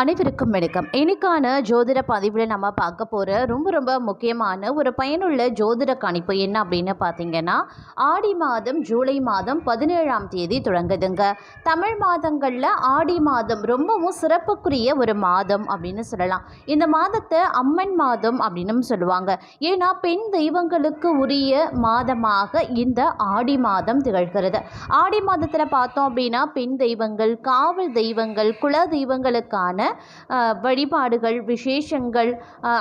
அனைவருக்கும் வணக்கம். இன்னைக்கான ஜோதிட பதிவில் நம்ம பார்க்க போகிற ரொம்ப ரொம்ப முக்கியமான ஒரு பயனுள்ள ஜோதிட கணிப்பு என்ன அப்படின்னு பார்த்தீங்கன்னா ஆடி மாதம் ஜூலை மாதம் பதினேழாம் தேதி தொடங்குதுங்க. தமிழ் மாதங்களில் ஆடி மாதம் ரொம்பவும் சிறப்புக்குரிய ஒரு மாதம் அப்படின்னு சொல்லலாம். இந்த மாதத்தை அம்மன் மாதம் அப்படின்னு சொல்லுவாங்க. ஏன்னா பெண் தெய்வங்களுக்கு உரிய மாதமாக இந்த ஆடி மாதம் திகழ்கிறது. ஆடி மாதத்தில் பார்த்தோம் அப்படின்னா பெண் தெய்வங்கள் காவல் தெய்வங்கள் குல தெய்வங்களுக்கான விதமான வழிபாடுகள் விசேஷங்கள்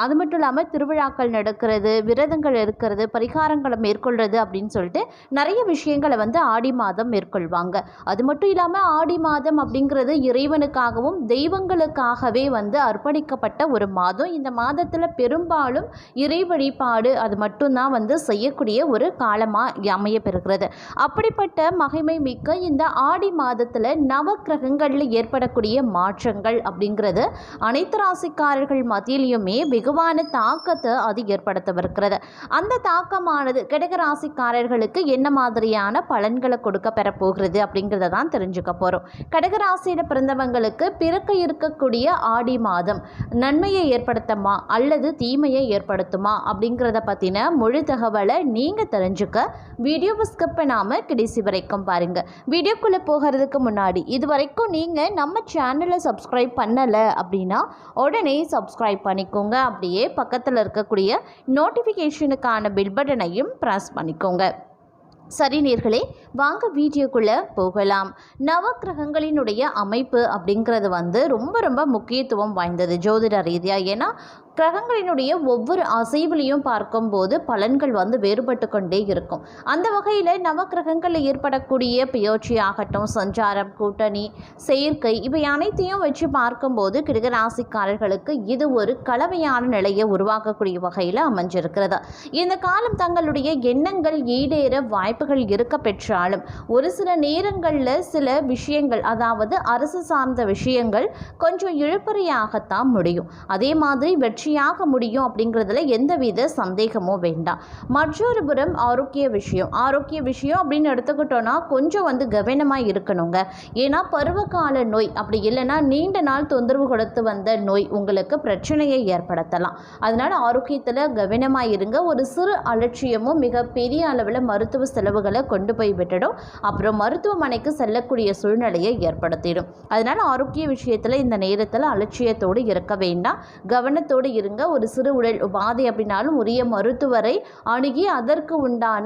அது மட்டும் இல்லாமல் திருவிழாக்கள் நடக்கிறது விரதங்கள் இருக்கிறது பரிகாரங்களை மேற்கொள்கிறது அப்படின்னு சொல்லிட்டு நிறைய விஷயங்களை வந்து ஆடி மாதம் மேற்கொள்வாங்க. அது மட்டும் இல்லாமல் ஆடி மாதம் அப்படிங்கிறது இறைவனுக்காகவும் தெய்வங்களுக்காகவே வந்து அர்ப்பணிக்கப்பட்ட ஒரு மாதம். இந்த மாதத்தில் பெரும்பாலும் இறை வழிபாடு அது மட்டும்தான் வந்து செய்யக்கூடிய ஒரு காலமாக அமையப்பெறுகிறது. அப்படிப்பட்ட மகிமை மிக்க இந்த ஆடி மாதத்தில் நவக்கிரகங்களில் ஏற்படக்கூடிய மாற்றங்கள் அப்படிங்கிறது அனைத்து ராசிக்காரர்கள் மத்தியிலையுமே வெகுவான தாக்கத்தை அது ஏற்படுத்தவிருக்கிறது. அந்த தாக்கமானது கிடக ராசிக்காரர்களுக்கு என்ன மாதிரியான பலன்களை கொடுக்க பெறப்போகிறது அப்படிங்கிறத தான் தெரிஞ்சுக்க போகிறோம் கடகராசியில் பிறந்தவங்களுக்கு பிறக்க இருக்கக்கூடிய ஆடி மாதம் நன்மையை ஏற்படுத்துமா அல்லது தீமையை ஏற்படுத்துமா அப்படிங்கிறத பற்றின முழு தகவலை நீங்கள் தெரிஞ்சுக்க வீடியோவை ஸ்கிப் பண்ணாமல் கடைசி வரைக்கும் பாருங்கள் வீடியோக்குள்ளே போகிறதுக்கு முன்னாடி இது வரைக்கும் நீங்கள் நம்ம சேனலை சப்ஸ்கிரைப் பண்ணலை அப்படின்னா உடனே சப்ஸ்கிரைப் பண்ணிக்கோங்க. அப்படியே பக்கத்தில் இருக்கக்கூடிய நோட்டிஃபிகேஷனுக்கான பில் பட்டனையும் ப்ரெஸ் பண்ணிக்கோங்க. சரி நேர்களே வாங்க வீடியோக்குள்ளே போகலாம். நவக்கிரகங்களினுடைய அமைப்பு அப்படிங்கிறது வந்து ரொம்ப ரொம்ப முக்கியத்துவம் வாய்ந்தது ஜோதிட ரீதியாக ஏன்னா கிரகங்களினுடைய ஒவ்வொரு அசைவிலையும் பார்க்கும்போது பலன்கள் வந்து வேறுபட்டு கொண்டே இருக்கும். அந்த வகையில் நவக்கிரகங்களில் ஏற்படக்கூடிய பெயர்ச்சி ஆகட்டும் சஞ்சாரம் கூட்டணி செயற்கை இவை அனைத்தையும் வச்சு பார்க்கும்போது கிரகராசிக்காரர்களுக்கு இது ஒரு கலவையான நிலையை உருவாக்கக்கூடிய வகையில் அமைஞ்சிருக்கிறது. இந்த காலம் தங்களுடைய எண்ணங்கள் ஈடேற வாய்ப்புகள் இருக்க பெற்றாலும் ஒரு சில நேரங்களில் சில விஷயங்கள் அதாவது அரசு சார்ந்த விஷயங்கள் கொஞ்சம் இழுப்பறையாகத்தான் முடியும். அதே மாதிரி வெற்றி வெற்றியாக முடியும் அப்படிங்கிறதுல எந்தவித சந்தேகமும் வேண்டாம். மற்றொரு புறம் ஆரோக்கிய விஷயம். ஆரோக்கிய விஷயம் அப்படின்னு எடுத்துக்கிட்டோன்னா கொஞ்சம் வந்து கவனமாக இருக்கணுங்க. ஏன்னா பருவகால நோய் அப்படி இல்லைன்னா நீண்ட நாள் தொந்தரவு கொடுத்து வந்த நோய் உங்களுக்கு பிரச்சனையை ஏற்படுத்தலாம். அதனால் ஆரோக்கியத்தில் கவனமாக இருங்க. ஒரு சிறு அலட்சியமும் மிகப்பெரிய அளவில் மருத்துவ செலவுகளை கொண்டு போய் விட்டுடும். அப்புறம் மருத்துவமனைக்கு செல்லக்கூடிய சூழ்நிலையை ஏற்படுத்திடும். அதனால் ஆரோக்கிய விஷயத்தில் இந்த நேரத்தில் அலட்சியத்தோடு இருக்க வேண்டாம். கவனத்தோடு இருங்க. ஒரு சிறு உடல் உபாதை அப்படின்னாலும் உரிய மருத்துவரை அணுகி அதற்கு உண்டான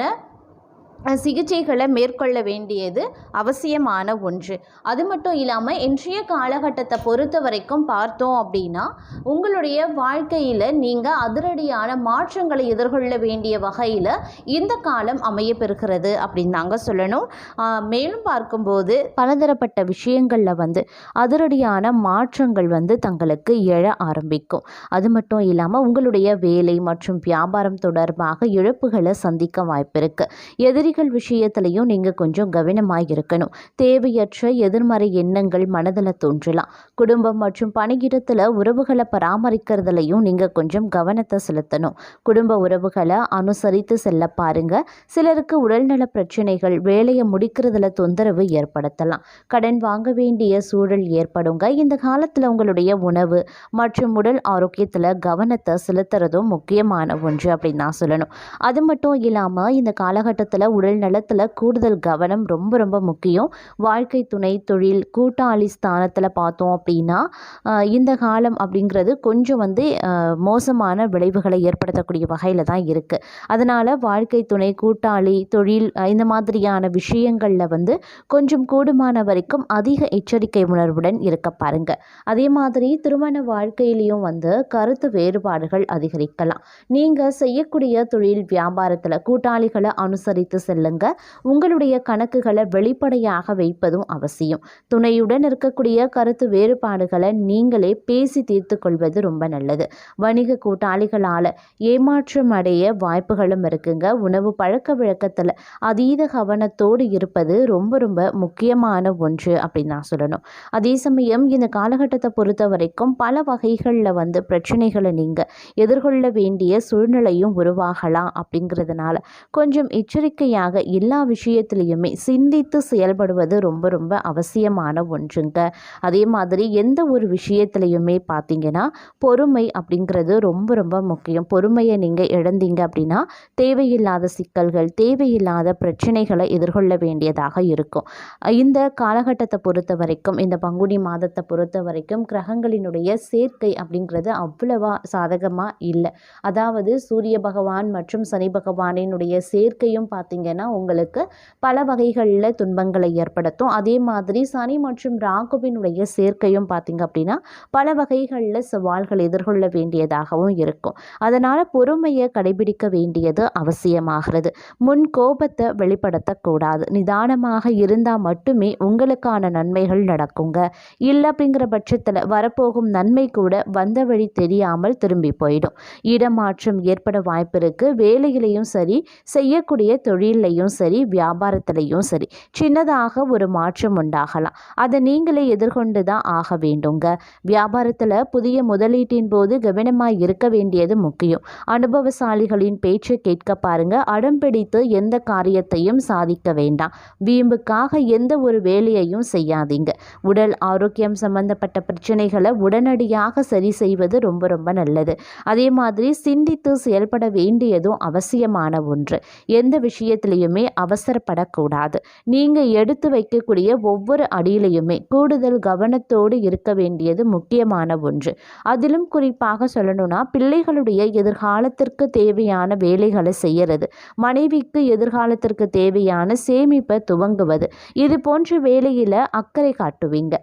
சிகிச்சைகளை மேற்கொள்ள வேண்டியது அவசியமான ஒன்று. அது மட்டும் இல்லாமல் இன்றைய காலகட்டத்தை பொறுத்த வரைக்கும் பார்த்தோம் அப்படின்னா உங்களுடைய வாழ்க்கையில் நீங்கள் அதிரடியான மாற்றங்களை எதிர்கொள்ள வேண்டிய வகையில் இந்த காலம் அமைய பெறுகிறது அப்படின்னு தாங்க சொல்லணும். மேலும் பார்க்கும்போது பலதரப்பட்ட விஷயங்களில் வந்து அதிரடியான மாற்றங்கள் வந்து தங்களுக்கு எழ ஆரம்பிக்கும். அது மட்டும் இல்லாமல் உங்களுடைய வேலை மற்றும் வியாபாரம் தொடர்பாக இழப்புகளை சந்திக்க வாய்ப்பு எதிரி குழந்தைகள் விஷயத்திலையும் நீங்கள் கொஞ்சம் கவனமாக இருக்கணும். தேவையற்ற எதிர்மறை எண்ணங்கள் மனதில் தோன்றலாம். குடும்பம் மற்றும் பணியிடத்தில் உறவுகளை பராமரிக்கிறதுலையும் நீங்கள் கொஞ்சம் கவனத்தை செலுத்தணும். குடும்ப உறவுகளை அனுசரித்து செல்ல பாருங்க. சிலருக்கு உடல்நல பிரச்சனைகள் வேலையை முடிக்கிறதுல தொந்தரவு ஏற்படுத்தலாம். கடன் வாங்க வேண்டிய சூழல் ஏற்படுங்க. இந்த காலத்தில் உங்களுடைய உணவு மற்றும் உடல் ஆரோக்கியத்தில் கவனத்தை செலுத்துறதும் முக்கியமான ஒன்று அப்படின்னு நான் சொல்லணும். அது மட்டும் இல்லாமல் இந்த காலகட்டத்தில் உடல் நலத்தில் கூடுதல் கவனம் ரொம்ப ரொம்ப முக்கியம். வாழ்க்கை துணை தொழில் கூட்டாளி ஸ்தானத்தில் பார்த்தோம் அப்படின்னா இந்த காலம் அப்படிங்கிறது கொஞ்சம் வந்து மோசமான விளைவுகளை ஏற்படுத்தக்கூடிய வகையில் தான் இருக்குது அதனால் வாழ்க்கை துணை கூட்டாளி தொழில் இந்த மாதிரியான விஷயங்களில் வந்து கொஞ்சம் கூடுமான வரைக்கும் அதிக எச்சரிக்கை உணர்வுடன் இருக்க பாருங்க. அதே மாதிரி திருமண வாழ்க்கையிலையும் வந்து கருத்து வேறுபாடுகள் அதிகரிக்கலாம். நீங்கள் செய்யக்கூடிய தொழில் வியாபாரத்தில் கூட்டாளிகளை அனுசரித்து செல்லுங்க. உங்களுடைய கணக்குகளை வெளிப்படையாக வைப்பதும் அவசியம். துணையுடன் இருக்கக்கூடிய கருத்து வேறுபாடுகளை நீங்களே பேசி தீர்த்து கொள்வது ரொம்ப நல்லது. வணிக கூட்டாளிகளால் ஏமாற்றம் அடைய வாய்ப்புகளும் இருக்குங்க. உணவு பழக்க வழக்கத்தில் அதீத கவனத்தோடு இருப்பது ரொம்ப ரொம்ப முக்கியமான ஒன்று அப்படின்னு நான் சொல்லணும். அதே சமயம் இந்த காலகட்டத்தை பொறுத்த வரைக்கும் பல வகைகளில் வந்து பிரச்சனைகளை நீங்கள் எதிர்கொள்ள வேண்டிய சூழ்நிலையும் உருவாகலாம் அப்படிங்கிறதுனால கொஞ்சம் எச்சரிக்கையாக முழுமையாக எல்லா விஷயத்துலையுமே சிந்தித்து செயல்படுவது ரொம்ப ரொம்ப அவசியமான ஒன்றுங்க. அதே மாதிரி எந்த ஒரு விஷயத்துலையுமே பார்த்தீங்கன்னா பொறுமை அப்படிங்கிறது ரொம்ப ரொம்ப முக்கியம். பொறுமையை நீங்கள் இழந்தீங்க அப்படின்னா தேவையில்லாத சிக்கல்கள் தேவையில்லாத பிரச்சனைகளை எதிர்கொள்ள வேண்டியதாக இருக்கும். இந்த காலகட்டத்தை பொறுத்த வரைக்கும் இந்த பங்குனி மாதத்தை பொறுத்த வரைக்கும் கிரகங்களினுடைய சேர்க்கை அப்படிங்கிறது அவ்வளவா சாதகமாக இல்லை. அதாவது சூரிய பகவான் மற்றும் சனி பகவானினுடைய சேர்க்கையும் பார்த்தீங்கன்னா உங்களுக்கு பல வகைகளில் துன்பங்களை ஏற்படுத்தும். அதே மாதிரி சனி மற்றும் ராகுவினுடைய சேர்க்கையும் பார்த்தீங்க அப்படின்னா பல வகைகளில் சவால்கள் எதிர்கொள்ள வேண்டியதாகவும் இருக்கும். அதனால் பொறுமையை கடைபிடிக்க வேண்டியது அவசியமாகிறது. முன் கோபத்தை வெளிப்படுத்தக்கூடாது. நிதானமாக இருந்தால் மட்டுமே உங்களுக்கான நன்மைகள் நடக்குங்க. இல்லை அப்படிங்கிற பட்சத்தில் வரப்போகும் நன்மை கூட வந்த வழி தெரியாமல் திரும்பி போயிடும். இடமாற்றம் ஏற்பட வாய்ப்பு இருக்குது வேலையிலையும் சரி செய்யக்கூடிய தொழில் தொழிலையும் சரி வியாபாரத்திலையும் சரி சின்னதாக ஒரு மாற்றம் உண்டாகலாம். அதை நீங்களே எதிர்கொண்டு தான் ஆக வேண்டுங்க. வியாபாரத்தில் புதிய முதலீட்டின் போது கவனமாக இருக்க வேண்டியது முக்கியம். அனுபவசாலிகளின் பேச்சை கேட்க பாருங்க. அடம்பிடித்து எந்த காரியத்தையும் சாதிக்க வேண்டாம். வீம்புக்காக எந்த ஒரு வேலையையும் செய்யாதீங்க. உடல் ஆரோக்கியம் சம்பந்தப்பட்ட பிரச்சனைகளை உடனடியாக சரி செய்வது ரொம்ப ரொம்ப நல்லது. அதே மாதிரி சிந்தித்து செயல்பட வேண்டியதும் அவசியமான ஒன்று. எந்த விஷயத்தை விஷயத்திலையுமே அவசரப்படக்கூடாது. நீங்கள் எடுத்து வைக்கக்கூடிய ஒவ்வொரு அடியிலையுமே கூடுதல் கவனத்தோடு இருக்க வேண்டியது முக்கியமான ஒன்று. அதிலும் குறிப்பாக சொல்லணும்னா பிள்ளைகளுடைய எதிர்காலத்திற்கு தேவையான வேலைகளை செய்யறது மனைவிக்கு எதிர்காலத்திற்கு தேவையான சேமிப்பை துவங்குவது இது போன்ற வேலையில் அக்கறை காட்டுவீங்க.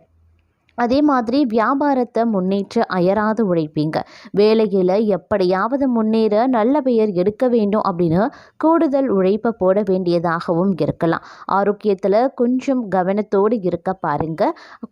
அதே மாதிரி வியாபாரத்தை முன்னேற்ற அயராது உழைப்பீங்க. வேலையில் எப்படியாவது முன்னேற நல்ல பெயர் எடுக்க வேண்டும் அப்படின்னு கூடுதல் உழைப்பை போட வேண்டியதாகவும் இருக்கலாம். ஆரோக்கியத்தில் கொஞ்சம் கவனத்தோடு இருக்க பாருங்க.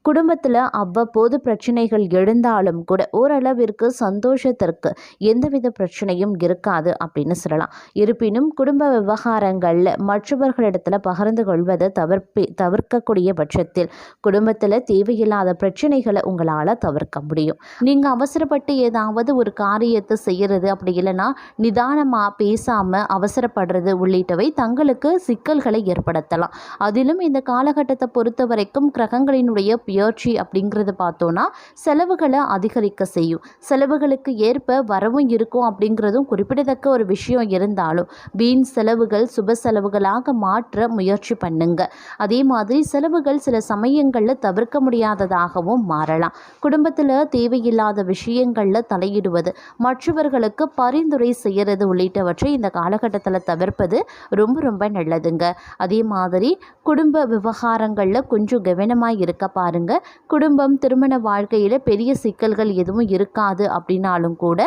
குடும்பத்தில் அவ்வப்போது பிரச்சனைகள் எழுந்தாலும் கூட ஓரளவிற்கு சந்தோஷத்திற்கு எந்தவித பிரச்சனையும் இருக்காது அப்படின்னு சொல்லலாம். இருப்பினும் குடும்ப விவகாரங்களில் மற்றவர்களிடத்தில் பகிர்ந்து கொள்வதை தவிர்ப்பி தவிர்க்கக்கூடிய பட்சத்தில் குடும்பத்தில் தேவையில்லாத பிரச்சனைகளை உங்களால் தவிர்க்க முடியும். நீங்கள் அவசரப்பட்டு ஏதாவது ஒரு காரியத்தை செய்கிறது அப்படி இல்லைன்னா நிதானமாக பேசாமல் அவசரப்படுறது உள்ளிட்டவை தங்களுக்கு சிக்கல்களை ஏற்படுத்தலாம். அதிலும் இந்த காலகட்டத்தை பொறுத்த வரைக்கும் கிரகங்களினுடைய புயற்சி அப்படிங்கிறது பார்த்தோன்னா செலவுகளை அதிகரிக்க செய்யும். செலவுகளுக்கு ஏற்ப வரவும் இருக்கும் அப்படிங்கிறதும் குறிப்பிடத்தக்க ஒரு விஷயம் இருந்தாலும் வீண் செலவுகள் சுப செலவுகளாக மாற்ற முயற்சி பண்ணுங்க. அதே மாதிரி செலவுகள் சில சமயங்களில் தவிர்க்க முடியாததாக முடியாததாகவும் மாறலாம். குடும்பத்தில் தேவையில்லாத விஷயங்களில் தலையிடுவது மற்றவர்களுக்கு பரிந்துரை செய்கிறது உள்ளிட்டவற்றை இந்த காலகட்டத்தில் தவிர்ப்பது ரொம்ப ரொம்ப நல்லதுங்க. அதே மாதிரி குடும்ப விவகாரங்களில் கொஞ்சம் கவனமாக இருக்க பாருங்க. குடும்பம் திருமண வாழ்க்கையில் பெரிய சிக்கல்கள் எதுவும் இருக்காது அப்படின்னாலும் கூட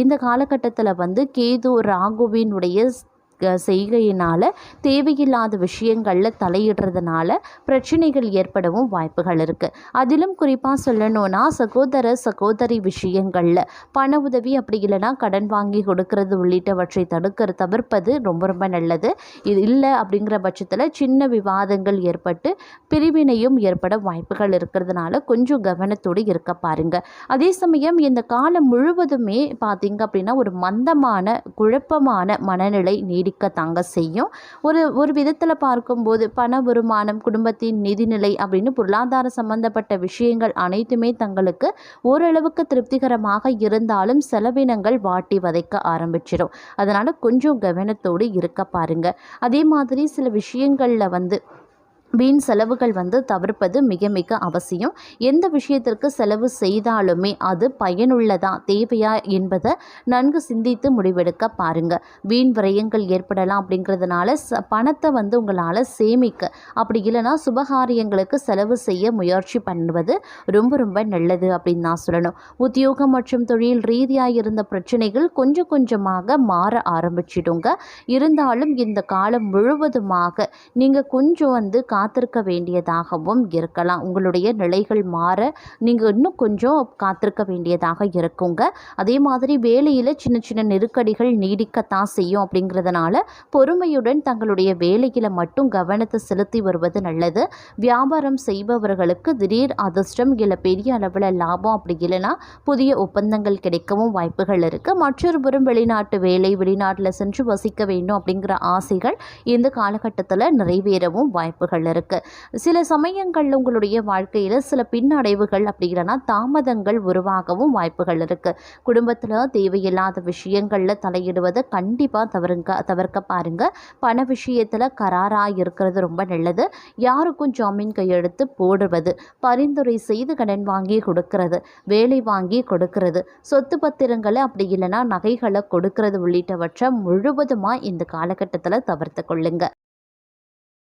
இந்த காலகட்டத்தில் வந்து கேது ராகுவினுடைய செய்கையினால் தேவையில்லாத விஷயங்களில் தலையிடுறதுனால பிரச்சனைகள் ஏற்படவும் வாய்ப்புகள் இருக்குது அதிலும் குறிப்பாக சொல்லணும்னா சகோதர சகோதரி விஷயங்களில் பண உதவி அப்படி இல்லைன்னா கடன் வாங்கி கொடுக்கறது உள்ளிட்டவற்றை தடுக்கிற தவிர்ப்பது ரொம்ப ரொம்ப நல்லது. இது இல்லை அப்படிங்கிற பட்சத்தில் சின்ன விவாதங்கள் ஏற்பட்டு பிரிவினையும் ஏற்பட வாய்ப்புகள் இருக்கிறதுனால கொஞ்சம் கவனத்தோடு இருக்க பாருங்க. அதே சமயம் இந்த காலம் முழுவதுமே பார்த்தீங்க அப்படின்னா ஒரு மந்தமான குழப்பமான மனநிலை நீடி தாங்க செய்யும். ஒரு ஒரு விதத்தில் பார்க்கும்போது பண வருமானம் குடும்பத்தின் நிதிநிலை அப்படின்னு பொருளாதார சம்பந்தப்பட்ட விஷயங்கள் அனைத்துமே தங்களுக்கு ஓரளவுக்கு திருப்திகரமாக இருந்தாலும் செலவினங்கள் வாட்டி வதைக்க ஆரம்பிச்சிடும் அதனால் கொஞ்சம் கவனத்தோடு இருக்க பாருங்க. அதே மாதிரி சில விஷயங்களில் வந்து வீண் செலவுகள் வந்து தவிர்ப்பது மிக மிக அவசியம். எந்த விஷயத்திற்கு செலவு செய்தாலுமே அது பயனுள்ளதா தேவையா என்பதை நன்கு சிந்தித்து முடிவெடுக்க பாருங்கள் வீண் விரயங்கள் ஏற்படலாம் அப்படிங்கிறதுனால ச பணத்தை வந்து உங்களால் சேமிக்க அப்படி இல்லைன்னா சுபகாரியங்களுக்கு செலவு செய்ய முயற்சி பண்ணுவது ரொம்ப ரொம்ப நல்லது அப்படின்னு நான் சொல்லணும். உத்தியோகம் மற்றும் தொழில் ரீதியாக இருந்த பிரச்சனைகள் கொஞ்சம் கொஞ்சமாக மாற ஆரம்பிச்சிடுங்க. இருந்தாலும் இந்த காலம் முழுவதுமாக நீங்கள் கொஞ்சம் வந்து காத்திருக்க வேண்டியதாகவும் இருக்கலாம். உங்களுடைய நிலைகள் மாற நீங்கள் இன்னும் கொஞ்சம் காத்திருக்க வேண்டியதாக இருக்குங்க. அதே மாதிரி வேலையில் சின்ன சின்ன நெருக்கடிகள் நீடிக்கத்தான் செய்யும் அப்படிங்கிறதுனால பொறுமையுடன் தங்களுடைய வேலையில் மட்டும் கவனத்தை செலுத்தி வருவது நல்லது. வியாபாரம் செய்பவர்களுக்கு திடீர் அதிர்ஷ்டம் இல்லை பெரிய அளவில் லாபம் அப்படி இல்லைன்னா புதிய ஒப்பந்தங்கள் கிடைக்கவும் வாய்ப்புகள் இருக்குது மற்றொரு புறம் வெளிநாட்டு வேலை வெளிநாட்டில் சென்று வசிக்க வேண்டும் அப்படிங்கிற ஆசைகள் இந்த காலகட்டத்தில் நிறைவேறவும் வாய்ப்புகள் இருக்குது சில சமயங்களில் உங்களுடைய வாழ்க்கையில் சில பின்னடைவுகள் அப்படி இல்லைன்னா தாமதங்கள் உருவாகவும் வாய்ப்புகள் இருக்குது குடும்பத்தில் தேவையில்லாத விஷயங்களில் தலையிடுவதை கண்டிப்பாக தவறுங்க தவிர்க்க பாருங்க. பண விஷயத்தில் கராராக இருக்கிறது ரொம்ப நல்லது. யாருக்கும் ஜாமீன் கையெழுத்து போடுவது பரிந்துரை செய்து கடன் வாங்கி கொடுக்கறது வேலை வாங்கி கொடுக்கறது சொத்து பத்திரங்களை அப்படி இல்லைன்னா நகைகளை கொடுக்கறது உள்ளிட்டவற்றை முழுவதுமாக இந்த காலகட்டத்தில் தவிர்த்து கொள்ளுங்க.